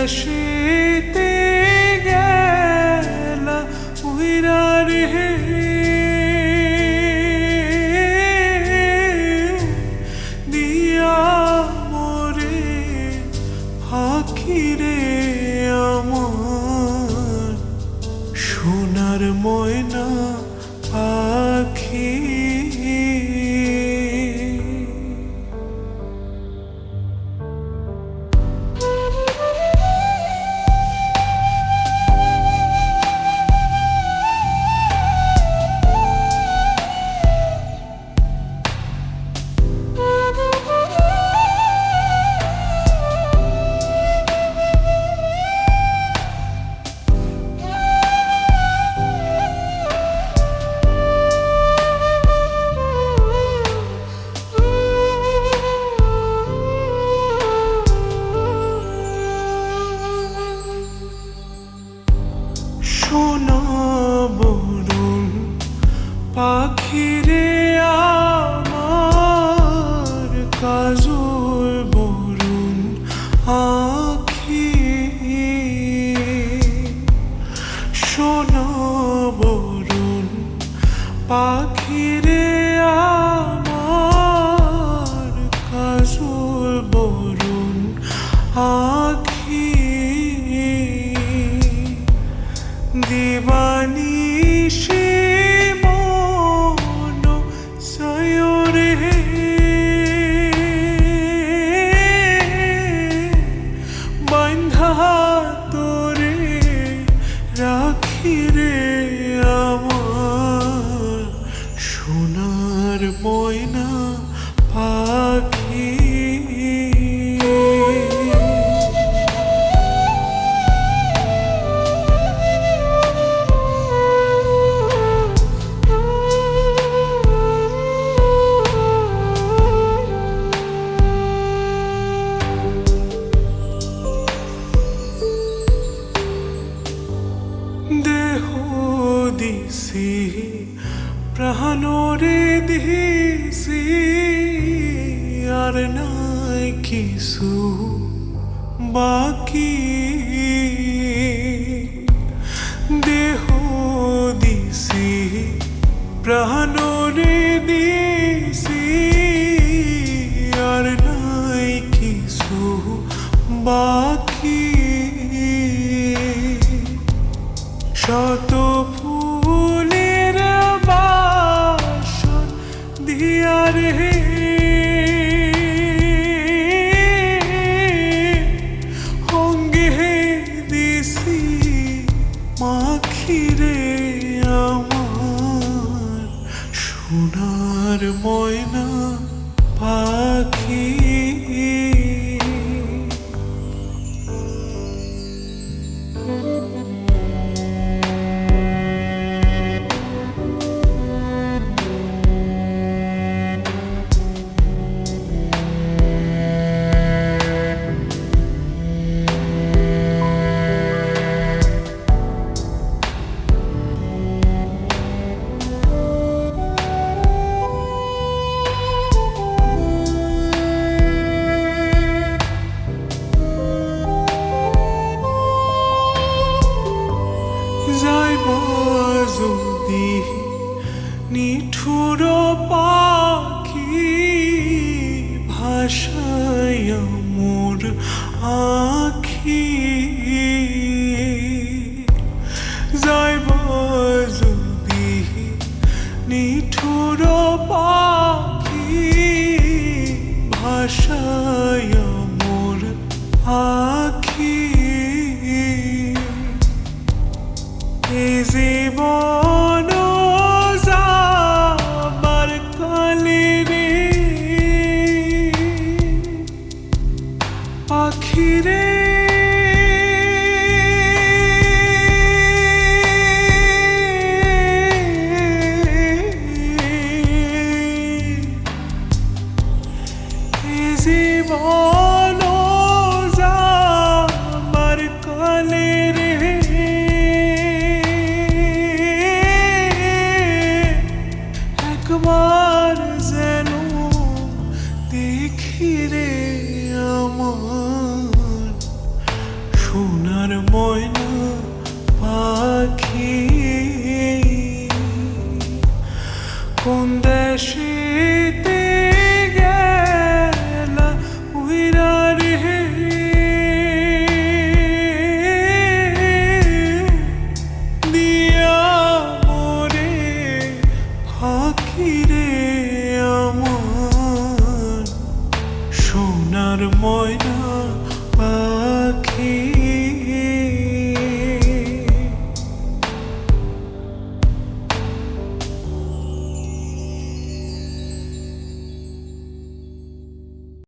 দেশেতে গেলা উইরা রে দিয়া মরে ফাঁকি রে আমার সোনার ময়না পাখি। পাখিরে আমার কাজল বরুণ আখি। সয়রে। বন্ধা তোরে রে দিছি প্রাণরে দিছি আর নাই কিছু বাকি দেহ দিছি প্রাণরে দিছি আর নাই কিছু বাকি শত ফুলের দিয়া রে অঙ্গে দিছি মাখি আমার সোনার ময়না পাখি ভাষায় মোর আখি। যাইব যদি নিঠুর পাখি ভাষায় মোর আখি। জীবন কোন দেশেতে